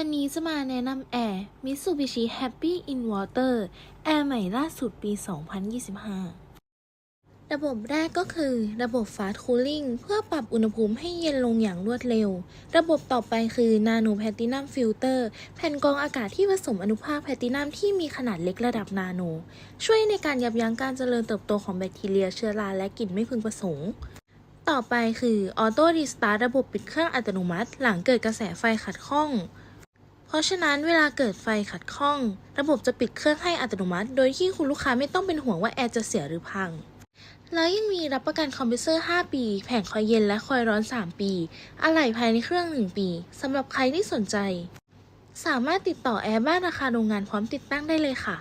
วันนี้จะมาแนะนำแอร์ Mitsubishi Happy in Water แอร์ใหม่ล่าสุดปี 2025 ระบบแรกก็คือ ระบบ Fast Cooling เพื่อปรับอุณหภูมิให้เย็นลงอย่างรวดเร็ว ระบบต่อไปคือ Nano Platinum Filter แผ่นกรองอากาศที่ผสมอนุภาคแพลตินัมที่มีขนาดเล็กระดับนาโน ช่วยในการยับยั้งการเจริญเติบโตของแบคทีเรียเชื้อราและกลิ่นไม่พึงประสงค์ต่อไปคือ Auto Restart ระบบปิดเครื่องอัตโนมัติ หลังเกิดกระแสไฟขัดข้อง เพราะฉะนั้นเวลาเกิดไฟขัดข้อง ระบบจะปิดเครื่องให้อัตโนมัติ โดยที่คุณลูกค้าไม่ต้องเป็นห่วงว่าแอร์จะเสียหรือพัง แล้วยังมีรับประกันคอมเพรสเซอร์ 5 ปี แผงคอยเย็นและคอยร้อน 3 ปี อะไหล่ภายในเครื่อง 1 ปีสำหรับใครที่สนใจ สามารถติดต่อแอร์บ้านราคาโรงงานพร้อมติดตั้งได้เลยค่ะ